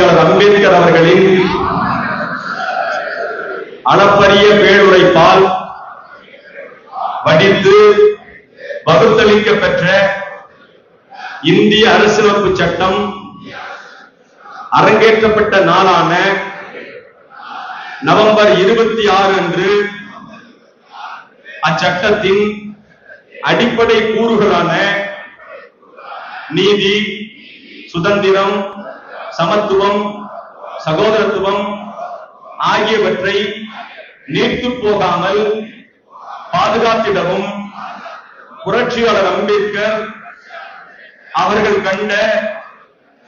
புரட்சியாளர் அம்பேத்கர் அவர்களின் அளப்பரிய பேழுரைப்பால் வடித்து வகுத்தளிக்க பெற்ற இந்திய அரசியலமைப்பு சட்டம் அரங்கேற்றப்பட்ட நாளான நவம்பர் இருபத்தி ஆறு அன்று அச்சட்டத்தின் அடிப்படை கூறுகளான நீதி சுதந்திரம் சமத்துவம் சகோதரத்துவம் ஆகியவற்றை நீர்த்து போகாமல் பாதுகாத்திடவும் புரட்சியாளர் அம்பேத்கர் அவர்கள் கண்ட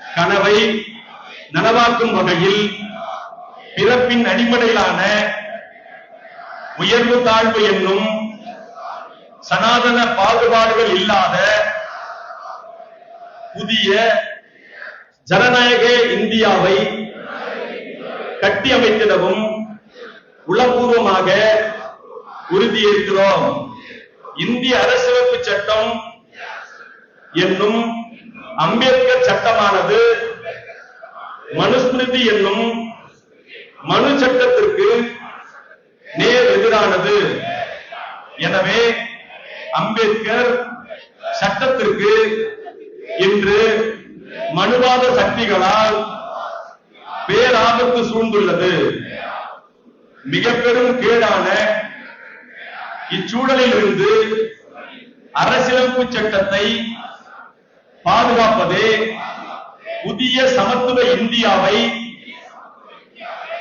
கனவை நனவாக்கும் வகையில் பிறப்பின் அடிப்படையிலான உயர்வு தாழ்வு என்னும் சனாதன பாகுபாடுகள் இல்லாத புதிய ஜனநாயக இந்தியாவை கட்டி அமைத்திடவும் உளப்பூர்வமாக உறுதியேற்கிறோம் இந்திய அரசியலமைப்பு சட்டம் என்னும் அம்பேத்கர் சட்டமானது மனுஸ்மிருதி என்னும் மனு சட்டத்திற்கு நேர் எதிரானது. எனவே அம்பேத்கர் சட்டத்திற்கு அனுவாத சக்திகளால் பேராபத்து சூழ்ந்துள்ளது. மிக பெரும் கேடான இச்சூழலில் இருந்து அரசியலமைப்பு சட்டத்தை பாதுகாப்பதே புதிய சமத்துவ இந்தியாவை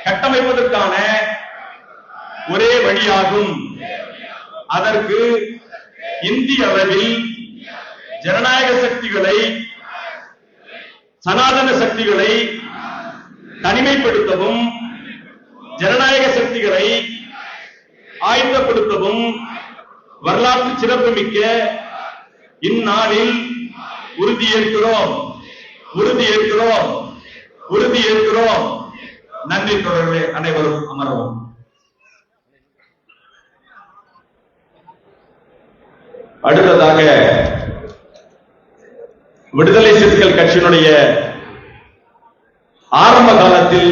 கட்டமைப்பதற்கான ஒரே வழியாகும். அதற்கு இந்திய அளவில் ஜனநாயக சக்திகளை சனாதன சக்திகளை தனிமைப்படுத்தவும் ஜனநாயக சக்திகளை ஆயுதப்படுத்தவும் வரலாற்று சிறப்புமிக்க இந்நாளில் உறுதியேற்கிறோம் உறுதியேற்கிறோம் உறுதியேற்கிறோம் நன்றி தொடர்களே அனைவரும் அமரவும். அடுத்ததாக விடுதலை சிறுத்தைகள் கட்சியினுடைய ஆரம்ப காலத்தில்